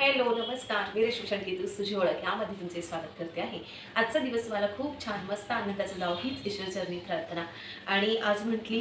Hello नमस्कार. मी रेशमी शंकितू तुझी ओळख. यामध्ये तुमचे स्वागत करते आहे. आजचा दिवस मला खूप छान मस्त आनंदाचं जाव हीच ईश्वरचरणी प्रार्थना. आणि आज म्हटली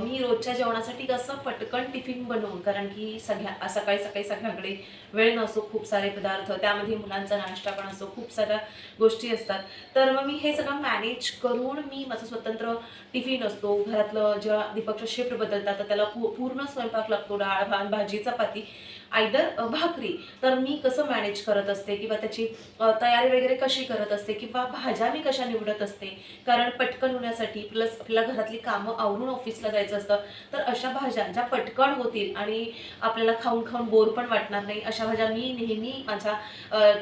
मी रोजच्या जेवणासाठी कसं पटकन टिफिन बनवून कारण की सगळ्या सकाळी सकाळी सगळ्याकडे वेळ नसतो खूप सारे पदार्थ त्यामध्ये मुलांचा नाश्ता पण असतो खूप साऱ्या गोष्टी असतात. तर मग मी हे सगळं मॅनेज करून मी माझं स्वतंत्र टिफिन असतो. घरातलं जेव्हा दीपकचं शिफ्ट बदलतात तर त्याला पूर्ण स्वयंपाक लागतो डाळ भात भाजी चपाती. आयदर भाकरी. तर मी कसं मॅनेज करत असते किंवा त्याची तयारी वगैरे कशी करत असते किंवा भाज्या मी कशा निवडत असते? कारण पटकन होण्यासाठी प्लस आपल्याला घरातली कामं आवरून ऑफिसला जायचं असतं. तर अशा भाज्या ज्या पटकन होतील आणि आपल्याला खाऊन खाऊन बोर पण वाटणार नाही अशा भाज्या मी नेहमी माझ्या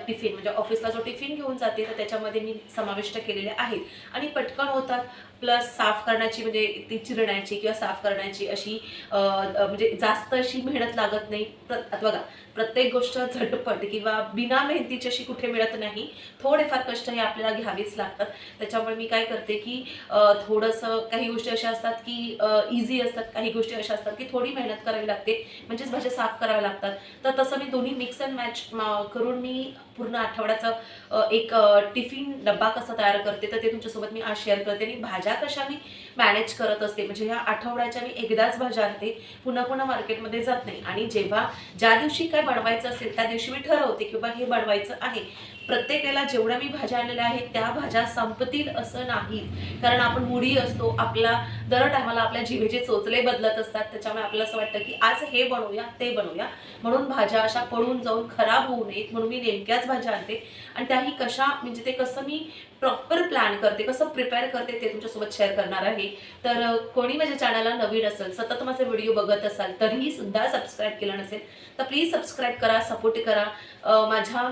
टिफिन म्हणजे ऑफिसला जो टिफिन घेऊन जाते तर त्याच्यामध्ये मी समाविष्ट केलेले आहेत. आणि पटकन होतात. प्लस साफ करण्याची म्हणजे ती चिरण्याची किंवा साफ करण्याची अशी म्हणजे जास्त अशी मेहनत लागत नाही. प्र आता बघा प्रत्येक गोष्ट झटपट किंवा बिना मेहनतीची अशी कुठे मिळत नाही थोडेफार कष्ट हे आपल्याला घ्यावेच लागतात. त्याच्यामुळे मी काय करते की थोडंसं काही गोष्टी अशा असतात की इझी असतात काही गोष्टी अशा असतात की थोडी मेहनत करावी लागते म्हणजेच भाज्या साफ कराव्या लागतात. तर तसं मी दोन्ही मिक्स अँड मॅच करून मी पूर्ण आठवड्याचं एक टिफिन डब्बा कसा तयार करते तर ते तुमच्यासोबत मी आज शेअर करते. आणि भाज्या कशा मी मॅनेज करत असते म्हणजे ह्या आठवड्याच्या मी एकदाच भाज्या आणते पुन्हा पुन्हा मार्केटमध्ये जात नाही. आणि जेव्हा ज्या दिवशी काय बनवायचं असेल त्या दिवशी मी ठरवते की हे बनवायचं आहे. प्रत्येकाला जेवढ्या मी भाज्या आणलेल्या आहेत त्या भाज्या संपतील असं नाही. कारण आपण मुडी असतो आपला दर टायमाला आपल्या जिभेचे चोचले बदलत असतात. त्याच्यामुळे आपल्याला असं वाटतं की आज हे बनवूया ते बनवूया. म्हणून भाज्या अशा पडून जाऊन खराब होऊ नयेत. म्हणून मी नेमक्याच भाज्या आणते. आणि त्याही कशा म्हणजे ते कसं मी प्रॉपर प्लॅन करते कसं प्रिपेअर करते ते तुमच्यासोबत शेअर करणार आहे. तर कोणी माझ्या चॅनलला नवीन असेल सतत माझे व्हिडिओ बघत असाल तरीही सुद्धा सबस्क्राईब केलं नसेल तर प्लीज सबस्क्राईब करा सपोर्ट करा. माझ्या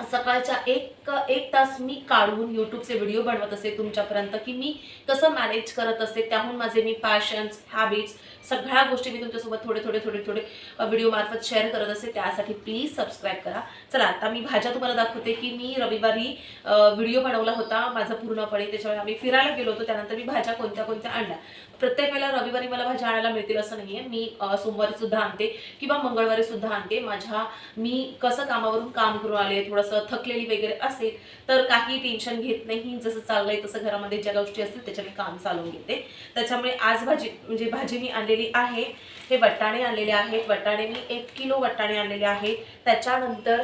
सकाळच्या एक एक तास मी काढून यूट्यूबचे व्हिडिओ बनवत असते तुमच्यापर्यंत की मी कसं मॅनेज करत असते त्याहून माझे मी पॅशन्स हॅबिट्स सगळ्या गोष्टी मी तुमच्यासोबत थोडे थोडे थोडे थोडे व्हिडिओ मार्फत शेअर करत असते त्यासाठी प्लीज सबस्क्राईब करा. चला आता मी भाज्या तुम्हाला दाखवते की मी रविवारी व्हिडिओ बनवला होता माझा पूर्णपणे. त्याच्यामुळे आम्ही फिरायला गेलो होतो. त्यानंतर मी भाज्या कोणत्या कोणत्या आणल्या? प्रत्येक वेळेला रविवारी मला भाज्या आणायला मिळतील असं नाहीये. मी सोमवारी सुद्धा आणते किंवा मंगळवारी सुद्धा आणते. माझ्या मी कसं कामावरून काम करून आले थोडंसं थकलेली वगैरे असेल तर काही टेन्शन घेत नाही. जसं चाललंय तसं घरामध्ये ज्या गोष्टी असतील त्याच्या मी काम चालवून घेते. त्याच्यामुळे आज भाजी म्हणजे भाजी मी आणलेली आहे. हे वटाणे आणलेले आहेत. वटाणे मी एक किलो वटाणे आणलेले आहेत. त्याच्यानंतर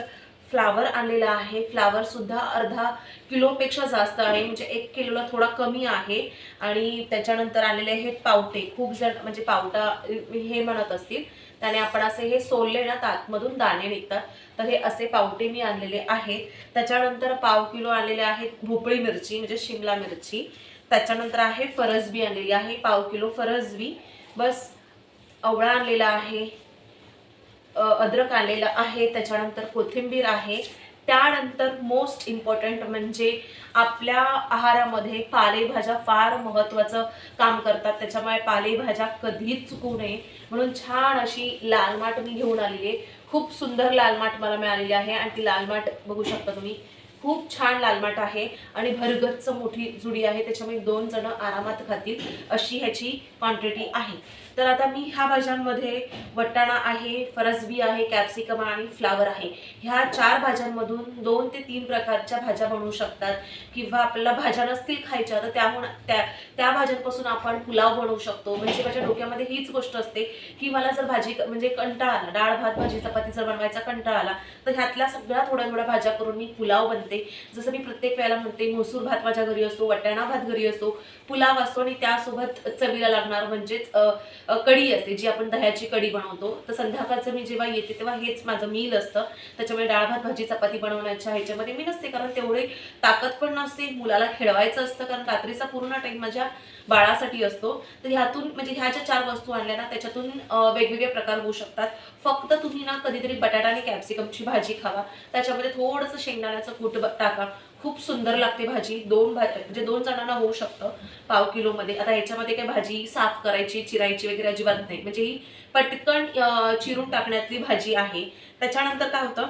फ्लावर आणलेला आहे. फ्लावरसुद्धा अर्धा किलोपेक्षा जास्त आहे म्हणजे एक किलोला थोडा कमी आहे. आणि त्याच्यानंतर आलेले आहेत पावटे. खूप जण म्हणजे पावटा हे म्हणत असतील त्याने आपण असे हे सोलले ना आतमधून दाणे निघतात. तर हे असे पावटे मी आणलेले आहेत. त्याच्यानंतर पाव किलो आणलेले आहेत भोपळी मिरची म्हणजे शिमला मिरची. त्याच्यानंतर आहे फरसबी आणलेली आहे पाव किलो फरसबी. बस आवळा आणलेला आहे अद्रक आलेला आहे. त्याच्यानंतर कोथिंबीर आहे. त्यानंतर मोस्ट इम्पॉर्टंट म्हणजे आपल्या आहारामध्ये पालेभाज्या फार महत्त्वाचं काम करतात. त्याच्यामुळे पालेभाज्या कधीच चुकू नये. म्हणून छान अशी लाल माठ मी घेऊन आलेली आहे खूप सुंदर लाल माठ मला मिळालेली आहे आणि ती लाल माठ बघू शकता तुम्ही. खूप छान लालमाट आहे आणि भरगच्च मोठी जुडी आहे. त्याच्यामुळे दोन जण आरामात खातील अशी ह्याची क्वांटिटी आहे. तर आता मी ह्या भाज्यांमध्ये वटाणा आहे फरसबी आहे कॅप्सिकम आणि फ्लावर आहे. ह्या चार भाज्यांमधून दोन ते तीन प्रकारच्या भाज्या बनवू शकतात किंवा आपल्याला भाज्या नसतील खायच्या तर त्याहून त्या त्या भाज्यांपासून आपण पुलाव बनवू शकतो. म्हणजे माझ्या डोक्यामध्ये हीच गोष्ट असते की मला जर भाजी म्हणजे कंटाळा आला डाळ भात भाजी चपाती जर बनवायचा कंटाळा आला तर ह्यातल्या सगळ्या थोड्या थोड्या भाज्या करून मी पुलाव बनते. जसं मी प्रत्येक वेळेला म्हणते मसूर भात माझ्या घरी असतो वटाणा भात घरी असतो पुलाव असतो आणि त्यासोबत चवीला लागणार म्हणजेच कढी असते जी आपण दह्याची कढी बनवतो. तर संध्याकाळचं मी जेव्हा येते तेव्हा हेच माझं मील असतं. त्याच्यामुळे डाळ भात भाजी चपाती बनवण्याच्या ह्याच्यामध्ये मी नसते कारण तेवढे ताकद पण नसते. मुलाला खेळवायचं असतं कारण रात्रीचा पूर्ण टाईम माझ्या बाळासाठी असतो तर ह्यातून म्हणजे ह्या ज्या चार वस्तू आणल्या ना त्याच्यातून वेगवेगळे प्रकार होऊ शकतात. फक्त तुम्ही ना कधीतरी बटाटा आणि कॅप्सिकमची भाजी खावा. त्याच्यामध्ये थोडंसं शेंगदाण्याचं कूट टाका. खूप सुंदर लागते भाजी. दोन भा म्हणजे दोन जणांना होऊ शकतं पाव किलोमध्ये. आता ह्याच्यामध्ये काय भाजी साफ करायची चिरायची वगैरे अजिबात नाही. म्हणजे ही पटकन चिरून टाकण्यातली भाजी आहे. त्याच्यानंतर काय होतं?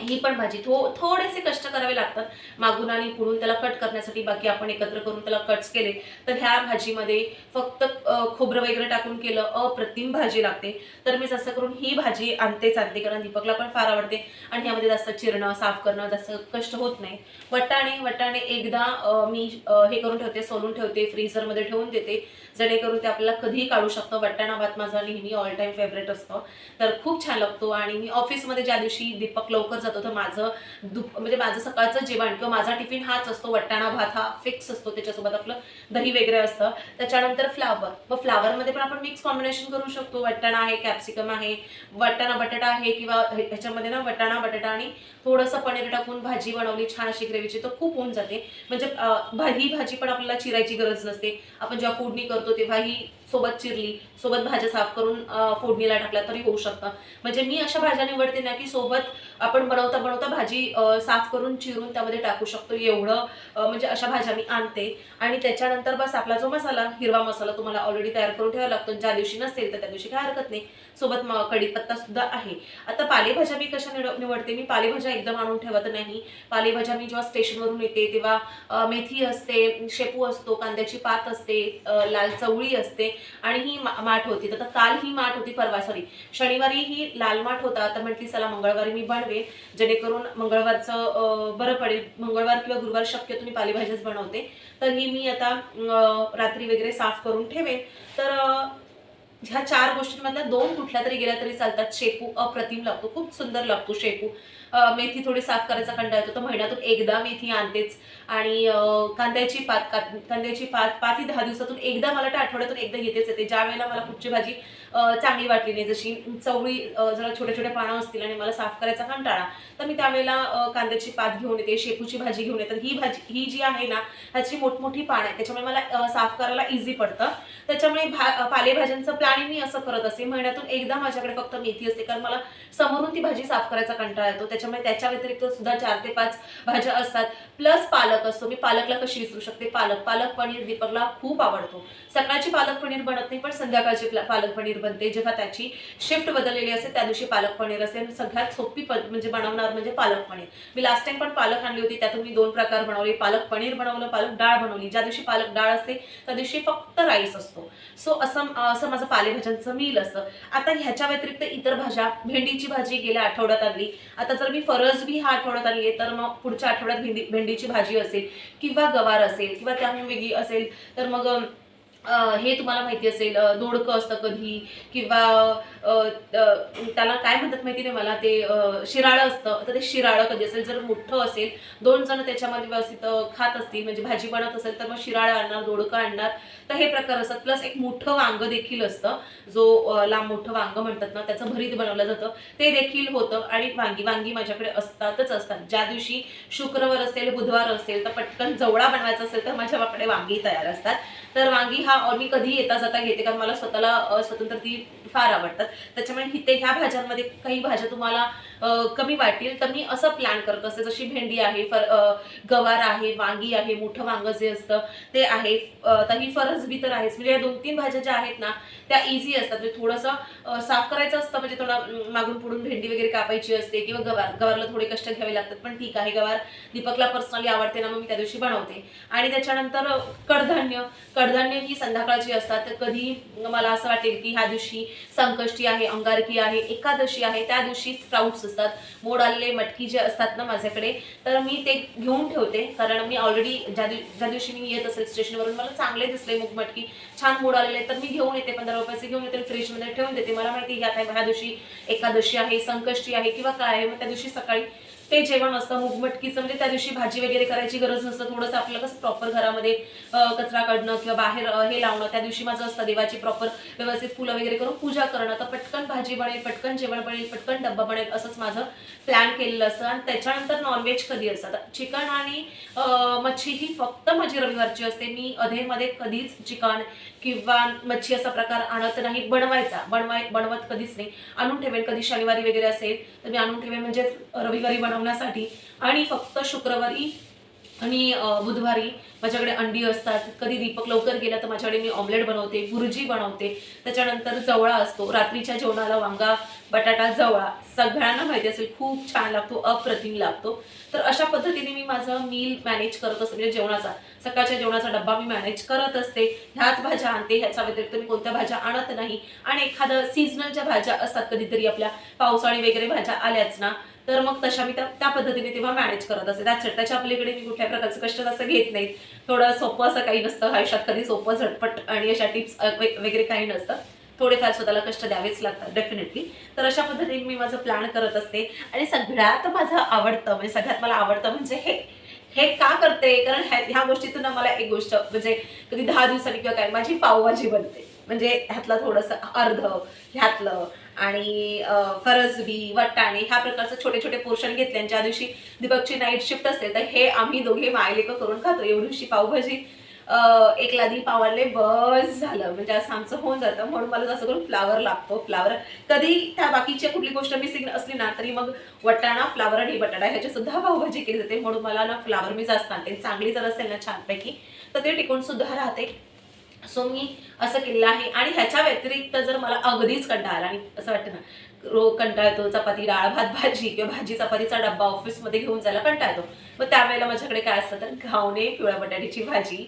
ही पण भाजी थो थोडेसे कष्ट करावे लागतात. मागून आणि पुढून त्याला कट करण्यासाठी बाकी आपण एकत्र करून त्याला कट्स केले तर ह्या भाजीमध्ये फक्त खोबरं वगैरे टाकून केलं अप्रतिम भाजी लागते. तर मी जास्त करून ही भाजी आणतेच आणते कारण दीपकला पण फार आवडते. आणि ह्यामध्ये जास्त चिरणं साफ करणं जास्त कष्ट होत नाही. वटाणे वटाणे एकदा मी हे करून ठेवते सोलून ठेवते फ्रीझरमध्ये ठेवून देते. जेणेकरून ते आपल्याला कधीही काढू शकतं. वटाणा भात माझा नेहमी ऑल टाईम फेवरेट असतो. तर खूप छान लागतो. आणि मी ऑफिसमध्ये ज्या दिवशी दीपक लवकर जातो तर माझं दुप म्हणजे माझं सकाळचं जेवण किंवा माझा टिफिन हाच असतो. वटाणा भात हा फिक्स असतो. त्याच्यासोबत आपलं दही वगैरे असतं. त्याच्यानंतर फ्लावर मग फ्लावरमध्ये पण आपण मिक्स कॉम्बिनेशन करू शकतो. वटाणा आहे कॅप्सिकम आहे वटाणा बटाटा आहे किंवा ह्याच्यामध्ये ना वटाणा बटाटा आणि थोडंसं पनीर टाकून भाजी बनवली छान अशी ग्रेव्हीची तर खूप होऊन जाते. म्हणजे ही भाजी पण आपल्याला चिरायची गरज नसते. आपण जेव्हा फोडणी करतो तेव्हा ही सोबत चिरली सोबत भाज्या साफ करून फोडणीला टाकल्या तरी होऊ शकतं. म्हणजे मी अशा भाज्या निवडते ना की सोबत आपण बनवता बनवता भाजी साफ करून चिरून त्यामध्ये टाकू शकतो. एवढं म्हणजे अशा भाज्या मी आणते. आणि त्याच्यानंतर बस आपला जो मसाला हिरवा मसाला तुम्हाला ऑलरेडी तयार करून ठेवावा लागतो. ज्या दिवशी नसेल तर त्या दिवशी काय हरकत नाही. सोबत म- कढीपत्ता सुद्धा आहे. आता पालेभाज्या मी कशा निवडते? मी पालेभाज्या एकदम आणून ठेवत नाही. पालेभाज्या मी जेव्हा स्टेशनवरून येते तेव्हा मेथी असते शेपू असतो कांद्याची पात असते लाल चवळी असते. आणि ही माठ होती. तर काल ही माठ होती परवा सॉरी शनिवारी ही लाल माठ होता तर म्हटली चला मंगळवारी मी बनवे जेणेकरून मंगळवारचं बरं पडेल. मंगळवार किंवा गुरुवार शक्यतो मी पालेभाज्याच बनवते. तर ही मी आता रात्री वगैरे साफ करून ठेवेन. तर ह्या चार गोष्टींमधल्या दोन कुठल्या तरी गेल्या तरी चालतात. शेपू अप्रतिम लागतो. खूप सुंदर लागतो शेपू. मेथी थोडी साफ करायचा कंटाळा येतो. तर महिन्यातून एकदा मेथी आणतेच. आणि कांद्याची पात कांद्याची पात पाच ही दहा दिवसातून एकदा मला त्या आठवड्यातून एकदा घेतेच येते. ज्या वेळेला मला कुठची भाजी चांगली वाटली नाही जशी चवळी जरा छोट्या छोट्या पानं असतील आणि मला साफ करायचा कंटाळा तर मी त्यावेळेला कांद्याची पात घेऊन येते शेपूची भाजी घेऊन येते. ही भाजी ही जी आहे ना ह्याची मोठमोठी पानं आहे. त्याच्यामुळे मला साफ करायला इझी पडतं. त्याच्यामुळे भा पालेभाज्यांचं प्लॅनिंग मी असं करत असते. महिन्यातून एकदा माझ्याकडे फक्त मेथी असते. कारण मला समोरून ती भाजी साफ करायचा कंटाळा येतो. त्याच्यामुळे त्याच्या व्यतिरिक्त सुद्धा चार ते पाच भाज्या असतात. प्लस पालक असतो. मी पालकला कशी विसरू शकते? पालक. पालक पनीर दीपकला खूप आवडतो. सकाळची पालक पनीर बनत नाही पण संध्याकाळची पालक पनीर बनते. जेव्हा त्याची शिफ्ट बदललेली असते त्या दिवशी पालक पनीर असेल सगळ्यात सोपी पद म्हणजे बनवणार म्हणजे पालक पनीर. मी लास्ट टाइम पण पालक आणली होती. त्यातून मी दोन प्रकार बनवले. पालक पनीर बनवलं पालक डाळ बनवली. ज्या दिवशी पालक डाळ असते त्या दिवशी फक्त राईस असतो. सो असं असं माझं पालेभाज्यांचं मील असतं. आता ह्याच्या व्यतिरिक्त इतर भाज्या भेंडीची भाजी गेल्या आठवड्यात आणली. आता जर मी फरसबी हा आठवड्यात आली आहे तर मग पुढच्या आठवड्यात भेंडी भेंडीची भाजी असेल किंवा गवार असेल किंवा त्याहून वेगळी असेल तर मग हे तुम्हाला माहिती असेल दोडकं असतं कधी किंवा त्याला काय म्हणतात माहिती नाही मला ते शिराळं असतं तर ते शिराळं कधी असेल जर मोठं असेल दोन जण त्याच्यामध्ये व्यवस्थित खात असतील म्हणजे भाजी बनत असेल तर मग शिराळं आणणार दोडकं आणणार तर हे प्रकार असतात. प्लस एक मोठं वांग देखील असतं. जो लांब मोठं वांग म्हणतात ना त्याचं भरीत बनवलं जातं. ते देखील होतं आणि वांगी वांगी माझ्याकडे असतातच असतात. ज्या दिवशी शुक्रवार असेल बुधवार असेल तर पटकन जवळा बनवायचा असेल तर माझ्याकडे वांगी तयार असतात. तर वांगी हा मी कधी येता जाता घेते कारण मला स्वतःला स्वतंत्र ती फार आवडतात. त्याच्यामुळे इथे ह्या भाज्यांमध्ये काही भाज्या तुम्हाला कमी वाटतील तर मी असं प्लॅन करत असते. जशी भेंडी आहे फर गवार आहे वांगी आहे मोठं वांग जे असतं ते आहे. तर ही फरसबी तर आहेच. म्हणजे या दोन तीन भाज्या ज्या आहेत ना त्या इझी असतात. म्हणजे थोडंसं साफ करायचं असतं म्हणजे थोडं मागून पुढून भेंडी वगैरे कापायची असते किंवा गवार गवारला थोडे कष्ट घ्यावे लागतात पण ठीक आहे. गवार दीपकला पर्सनली आवडते ना मग मी त्या दिवशी बनवते. आणि त्याच्यानंतर कडधान्य. कडधान्य ही संध्याकाळची असतात. तर कधी मला असं वाटेल की ह्या दिवशी संकष्टी आहे अंगारकी आहे एकादशी आहे त्या दिवशी स्प्राऊट्स असतात मोड आलेले मटकी जे असतात ना माझ्याकडे तर मी ते घेऊन ठेवते. कारण मी ऑलरेडी ज्या दिव ज्या दिवशी मी येत असेल स्टेशनवरून मला चांगले दिसले मूग मटकी. छान मोड आलेले तर मी घेऊन येते. पंधरा रुपयाचे घेऊन येते फ्रीजमध्ये ठेवून देते. मला माहिती ह्या टाइम ह्या दिवशी एकादशी आहे संकष्टी आहे किंवा काय आहे मग त्या दिवशी सकाळी ते जेवण असतं मुगमटकीचं म्हणजे त्या दिवशी भाजी वगैरे करायची गरज नसतं. थोडंसं आपल्याला कसं प्रॉपर घरामध्ये कचरा काढणं किंवा बाहेर हे लावणं. त्या दिवशी माझं असतं देवाची प्रॉपर व्यवस्थित फुलं वगैरे करून पूजा करणं. तर पटकन भाजी बनेल पटकन जेवण बनेल पटकन डब्बा बनेल असंच माझं प्लॅन केलेलं असतं. आणि त्याच्यानंतर नॉनव्हेज कधी असतं? चिकन आणि मच्छी ही फक्त माझी रविवारची असते. मी अधेमध्ये कधीच चिकन किंवा मच्छी असा प्रकार आणत नाही बनवायचा. बनवाय बनवत कधीच नाही. आणून ठेवेन कधी शनिवारी वगैरे असेल तर मी आणून ठेवेन म्हणजे रविवारी बनवण्यासाठी. आणि फक्त शुक्रवारी आणि बुधवारी माझ्याकडे अंडी असतात. कधी दीपक लवकर गेला तर माझ्याकडे मी ऑमलेट बनवते भुर्जी बनवते. त्याच्यानंतर जवळा असतो. रात्रीच्या जेवणाला वांगा बटाटा जवळा. सगळ्यांना माहिती असेल खूप छान लागतो अप्रतिम लागतो. तर अशा पद्धतीने मी माझं मील मॅनेज करत असते म्हणजे जेवणाचा सकाळच्या जेवणाचा डब्बा मी मॅनेज करत असते. ह्याच भाज्या आणते ह्याच्या व्यतिरिक्त मी कोणत्या भाज्या आणत नाही. आणि एखादं सीझनलच्या भाज्या असतात कधीतरी आपल्या पावसाळी वगैरे भाज्या आल्याच ना तर मग तशा मी त्या पद्धतीने तेव्हा मॅनेज करत असते. त्याच त्याच्या आपल्याकडे मी कुठल्या प्रकारचं कष्ट असं घेत नाहीत. थोडं सोपं असं काही नसतं. आयुष्यात कधी सोपं झटपट आणि अशा टिप्स वगैरे काही नसतं. थोडेफार स्वतःला कष्ट द्यावेच लागतात डेफिनेटली तर अशा पद्धतीने मी माझं प्लॅन करत असते. आणि सगळ्यात माझं आवडतं म्हणजे सगळ्यात मला आवडतं म्हणजे हे. हे का करते? कारण ह्या गोष्टीतून मला एक गोष्ट म्हणजे कधी दहा दिवसांनी किंवा काय माझी पावभाजी बनते. म्हणजे ह्यातलं थोडंसं अर्ध ह्यातलं. आणि फरसबी वट्टाणे ह्या प्रकारचे छोटे छोटे पोर्शन घेतले ज्या दिवशी दीपकची नाईट शिफ्ट असते तर हे आम्ही दोघे मायलेक करून खातो. एवढीशी पावभाजी एक लादी पावाले बस झालं. म्हणजे असं आमचं होऊन जातं. म्हणून मला जास्त करून फ्लावर लागतो. फ्लावर कधी त्या बाकीच्या कुठली गोष्ट मिसिंग असली ना तरी मग वटाणा फ्लावर आणि बटाटा ह्याची सुद्धा पावभाजी केली जाते. म्हणून मला ना फ्लावर मी जास्त आणते. चांगली जर असेल ना छानपैकी तर ते टिकून सुद्धा राहते. सो मी असं केलेलं आहे. आणि ह्याच्या व्यतिरिक्त जर मला अगदीच कंटाळा आला आणि असं वाटतं ना रो कंटाळतो येतो चपाती डाळ भात भाजी किंवा भाजी चपातीचा डब्बा ऑफिसमध्ये घेऊन जायला कंटाळतो मग त्यावेळेला माझ्याकडे काय असतं तर घावणे पिवळ्या बटाट्याची भाजी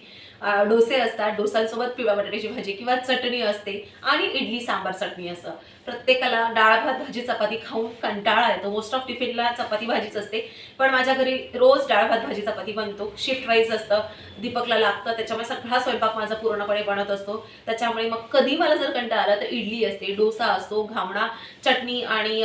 डोसे असतात. डोसांसोबत पिवळ्या बटाट्याची भाजी किंवा चटणी असते आणि इडली सांबार चटणी असं. प्रत्येकाला डाळ भात भाजी चपाती खाऊन कंटाळा येतो. मोस्ट ऑफ टिफिनला चपाती भाजीच असते. पण माझ्या घरी रोज डाळ भात भाजी चपाती बनतो. शिफ्ट वाईज असतं. दीपकला लागतं. त्याच्यामुळे सगळा स्वयंपाक माझा पूर्णपणे बनत असतो. त्याच्यामुळे मग कधी मला जर कंटाळा आला तर इडली असते डोसा असतो घावणा चटणी आणि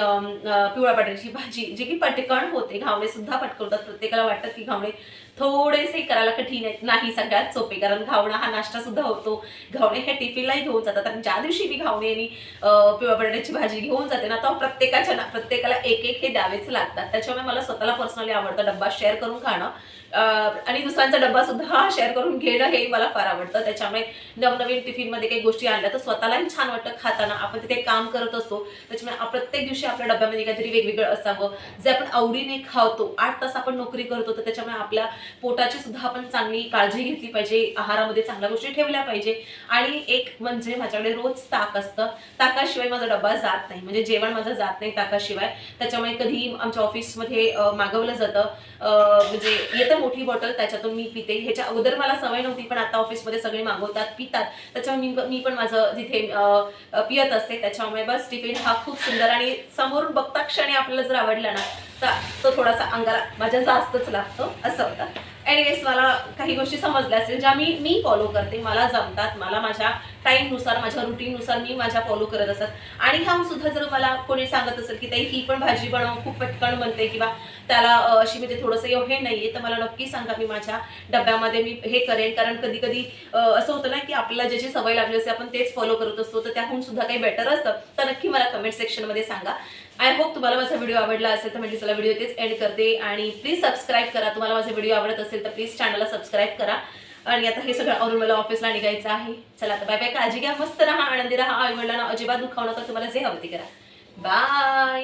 पिवळ्या बटाट्याची भाजी. जे की पटकण होते. घावणे सुद्धा पटकवतात. प्रत्येकाला वाटतं की घावणे थोडेसे करायला कठीण आहेत. नाही सगळ्यात सोपे कारण घावणा हा नाश्ता सुद्धा होतो. घावणे हे टिफिनलाही घेऊन जातात. आणि ज्या दिवशी मी घावणे आणि पिवळ्या बटाट्याची भाजी घेऊन जाते ना तो प्रत्येकाच्या ना प्रत्येकाला एक एक हे द्यावेच लागतात. त्याच्यामुळे मला स्वतःला पर्सनली आवडतं डब्बा शेअर करून खाणं. आणि दुसऱ्यांचा डब्बा सुद्धा शेअर करून घेणं हे मला फार आवडतं. त्याच्यामुळे नवनवीन टिफिनमध्ये काही गोष्टी आणल्या तर स्वतःलाही छान वाटतं खाताना. आपण तिथे काम करत असतो. त्याच्यामुळे प्रत्येक दिवशी आपल्या डब्यामध्ये काहीतरी वेगवेगळं असावं. जे आपण आवडीने खावतो आठ तास आपण नोकरी करतो तर त्याच्यामुळे आपल्या पोटाची सुद्धा आपण चांगली काळजी घेतली पाहिजे. आहारामध्ये चांगल्या गोष्टी ठेवल्या पाहिजे. आणि एक म्हणजे माझ्याकडे रोज ताक असतं. ताकाशिवाय माझा डब्बा जात नाही. म्हणजे जेवण माझं जात नाही ताकाशिवाय. त्याच्यामुळे कधी आमच्या ऑफिसमध्ये मागवलं जातं. म्हणजे येतं मोठी बॉटल त्याच्यातून मी पिते. ह्याच्या अगोदर मला सवय नव्हती पण आता ऑफिसमध्ये सगळे मागवतात पितात. त्याच्यामुळे मी मी पण माझं जिथे पियत असते त्याच्यामुळे बस टिफिन हा खूप सुंदर आणि समोरून बघता क्षणी आपल्याला जर आवडला ना तर तो थोडासा अंगाला माझ्या जास्तच लागतो असं होतं. एनिवेज मला काही गोष्टी समजल्या असेल ज्या मी मी फॉलो करते. मला जमतात. मला माझ्या टाईमनुसार माझ्या रुटीननुसार मी माझ्या फॉलो करत असत. आणि ह्या सुद्धा जर मला कोणी सांगत असेल की ताई ही पण भाजी बनव खूप पटकन बनते किंवा त्याला अशी म्हणजे थोडंसं हे नाही आहे तर मला नक्की सांगा मी माझ्या डब्यामध्ये मी हे करेन. कारण कधी कधी असं होतं ना की आपल्याला ज्याची सवय लागली असते आपण तेच फॉलो करत असतो. तर त्याहून सुद्धा काही बेटर असतं. तर नक्की मला कमेंट सेक्शनमध्ये सांगा. आय होप तुम्हाला माझा व्हिडिओ आवडला असेल तर म्हणजे चला व्हिडिओ तेच एंड करते. आणि प्लीज सबस्क्राईब करा. तुम्हाला माझा व्हिडिओ आवडत असेल तर प्लीज चॅनलला सबस्क्राईब करा. आणि आता हे सगळं अरुण मला ऑफिसला निघायचं आहे. चला आता बाय बाय काळजी घ्या. मस्त राहा. आनंदी राहा. आई वडिलांना अजिबात दुखावणं तर तुम्हाला जे हवं ते करा. बाय